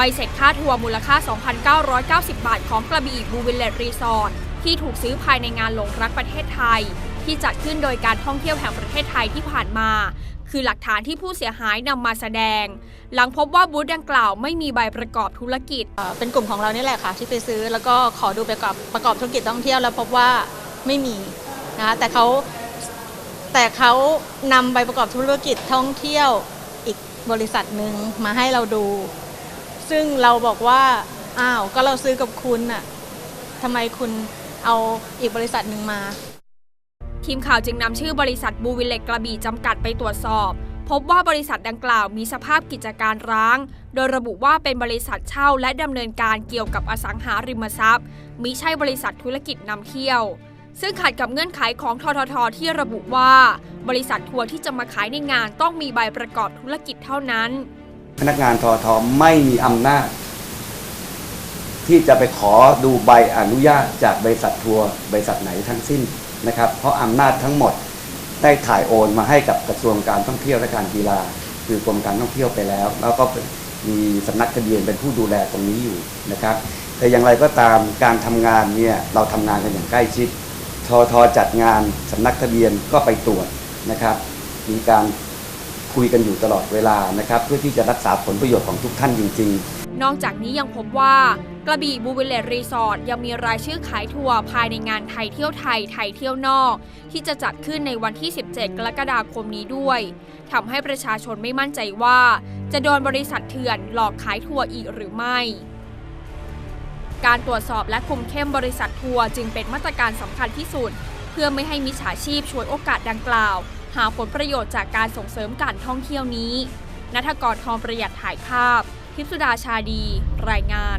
ใบเสร็จค่าทัวร์มูลค่า 2,990 บาทของกระบี่บูวิลเลตรีสอร์ทที่ถูกซื้อภายในงานหลงรักประเทศไทย ที่จัดขึ้นโดยการท่องเที่ยวแห่งประเทศไทยที่ผ่านมา คือหลักฐานที่ผู้เสียหายนำมาแสดง หลังพบว่าบูธดังกล่าวไม่มีใบประกอบธุรกิจเอ่อเป็นกลุ่มของเรานี่แหละค่ะ ที่ไปซื้อแล้วก็ขอดูประกอบประกอบธุรกิจท่องเที่ยวแล้วพบว่าไม่มีนะคะแต่เขาแต่เขานำใบประกอบธุรกิจท่องเที่ยวอีกบริษัทหนึ่งมาให้เราดู ซึ่งเราบอกว่า อ้าว ก็เราซื้อกับคุณน่ะทำไมคุณเอาอีกบริษัทหนึ่งมา ทีมข่าวจึงนำชื่อบริษัทบูวิเลตกระบี่จำกัดไปตรวจสอบ พบว่าบริษัทดังกล่าวมีสภาพกิจการร้าง โดยระบุว่าเป็นบริษัทเช่าและดำเนินการเกี่ยวกับอสังหาริมทรัพย์มิใช่บริษัทธุรกิจนำเที่ยว ซึ่งขัดกับเงื่อนไขของทททที่ระบุว่า บริษัททัวร์ที่จะมาขายในงานต้องมีใบประกอบธุรกิจเท่านั้น พนักงานทอทอไม่มีอำนาจ ที่จะไปขอดูใบอนุญาตจากบริษัททัวร์บริษัทไหนทั้งสิ้นนะครับ เพราะอำนาจทั้งหมดได้ถ่ายโอนมาให้กับกระทรวงการท่องเที่ยวและการกีฬา คือกรมการท่องเที่ยวไปแล้ว แล้วก็มีสำนักทะเบียนเป็นผู้ดูแลตรงนี้อยู่นะครับ แต่อย่างไรก็ตามการทำงานเนี่ยเราทำงานกันอย่างใกล้ชิดทอทอจัดงานสำนักทะเบียนก็ไปตรวจนะครับ มีการ คุยกันอยู่ตลอดเวลานะครับเพื่อที่จะรักษาผลประโยชน์ของทุกท่านจริง ๆ นอกจากนี้ยังพบว่ากระบี่บูเวลเลตรีสอร์ทยังมีรายชื่อขายทัวร์ภายในงานไทยเที่ยวไทยไทยเที่ยวนอก ที่จะจัดขึ้นในวันที่ 17 กรกฎาคมนี้ด้วยทำให้ประชาชนไม่มั่นใจว่า จะโดนบริษัทเถื่อนหลอกขายทัวร์อีกหรือไม่ การตรวจสอบและคุมเข้มบริษัททัวร์จึงเป็นมาตรการสำคัญที่สุด เพื่อไม่ให้มิจฉาชีพช่วยโอกาสดังกล่าวาผลประโยชน์จากการส่งเสริมการท่องเที่ยวนี้ นัทกรทองประหยัดถ่ายภาพ ทิพย์สุดาชาดี รายงาน